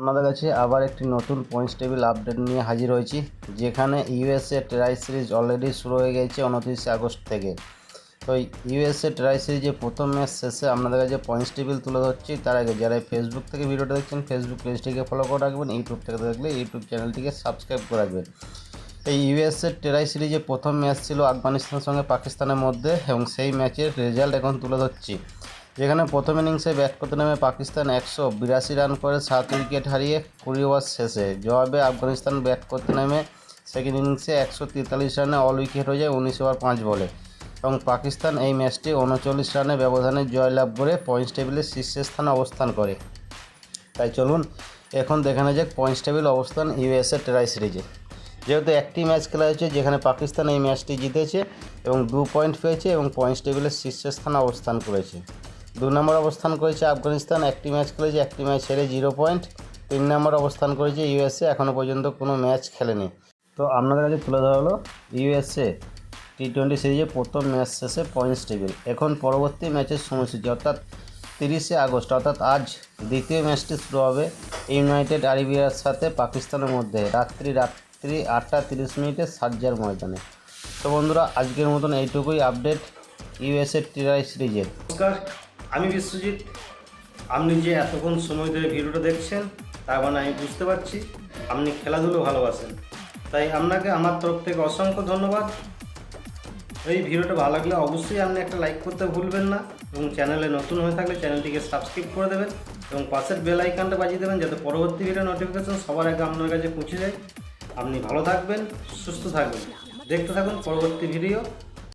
আপনাদের কাছে আবার একটি নতুন পয়েন্টস টেবিল আপডেট নিয়ে হাজির হয়েছি, যেখানে ইউএসএ ট্রাই সিরিজ অলরেডি শুরু হয়ে গেছে উনত্রিশে আগস্ট থেকে। তো ইউএসএ ট্রাই সিরিজে প্রথম ম্যাচ শেষে আপনাদের কাছে পয়েন্টস টেবিল তুলে ধরছি, তার আগে যারা ফেসবুক থেকে ভিডিওটা দেখছেন ফেসবুক পেজটিকে ফলো করে রাখবেন ইউটিউব থেকে দেখলে ইউটিউব চ্যানেলটিকে সাবস্ক্রাইব করে রাখবেন। এই ইউএসএ ট্রাই সিরিজে প্রথম ম্যাচ ছিল আফগানিস্তানের সঙ্গে পাকিস্তানের মধ্যে, এবং সেই ম্যাচের রেজাল্ট এখন তুলে ধরছি। যেখানে প্রথম ইনিংসে ব্যাট করতে নেমে পাকিস্তান একশো বিরাশি রান করে সাত উইকেট হারিয়ে কুড়ি ওভার শেষে। জবাবে আফগানিস্তান ব্যাট করতে নেমে সেকেন্ড ইনিংসে একশো তেতাল্লিশ রানে অল উইকেট হয়ে যায় উনিশ ওভার পাঁচ বলে। এবং পাকিস্তান এই ম্যাচটি উনচল্লিশ রানে ব্যবধানে জয়লাভ করে পয়েন্টস টেবিলের শীর্ষস্থানে অবস্থান করে। তাই চলুন, এখন দেখানো যাক পয়েন্টস টেবিল অবস্থান ইউএসএ ট্রাই সিরিজে যেহেতু একটি ম্যাচ খেলা হয়েছে, যেখানে পাকিস্তান এই ম্যাচটি জিতেছে এবং দু পয়েন্ট পেয়েছে এবং পয়েন্টস টেবিলের শীর্ষস্থানে অবস্থান করেছে। দু নম্বর অবস্থান করেছে আফগানিস্তান, একটি ম্যাচ খেলেছে, একটি ম্যাচ হেরে জিরো পয়েন্ট। তিন নম্বর অবস্থান করেছে ইউএসএ এখনও পর্যন্ত কোনো ম্যাচ খেলেনি। তো আপনাদের কাছে তুলে ধরা হলো, ইউএসএ টি টোয়েন্টি সিরিজে প্রথম ম্যাচ শেষে পয়েন্টস টেবিল এখন পরবর্তী ম্যাচের সময়সূচি, অর্থাৎ তিরিশে আগস্ট, অর্থাৎ আজ দ্বিতীয় ম্যাচটি শুরু হবে ইউনাইটেড আরবিয়ার সাথে পাকিস্তানের মধ্যে, রাত্রি রাত্রি আটটা তিরিশ মিনিটে সার্জার ময়দানে। তো বন্ধুরা, আজকের মতন এইটুকুই আপডেট ইউএসএ টিরাই সিরিজের। আমি বিশ্বজিৎ। আপনি যে এতক্ষণ সময় ধরে ভিডিওটা দেখছেন তার মানে আমি বুঝতে পারছি। আপনি খেলাধুলো ভালোবাসেন। তাই আপনাকে আমার তরফ থেকে অসংখ্য ধন্যবাদ। এই ভিডিওটা ভালো লাগলে অবশ্যই আপনি একটা লাইক করতে ভুলবেন না এবং চ্যানেলে নতুন হয়ে থাকলে চ্যানেলটিকে সাবস্ক্রাইব করে দেবেন এবং পাশের বেল আইকনটা বাজিয়ে দেবেন যাতে পরবর্তী ভিডিও নোটিফিকেশন সবার আগে আপনার কাছে পৌঁছে যায়। আপনি ভালো থাকবেন, সুস্থ থাকবেন। দেখতে থাকুন পরবর্তী ভিডিও।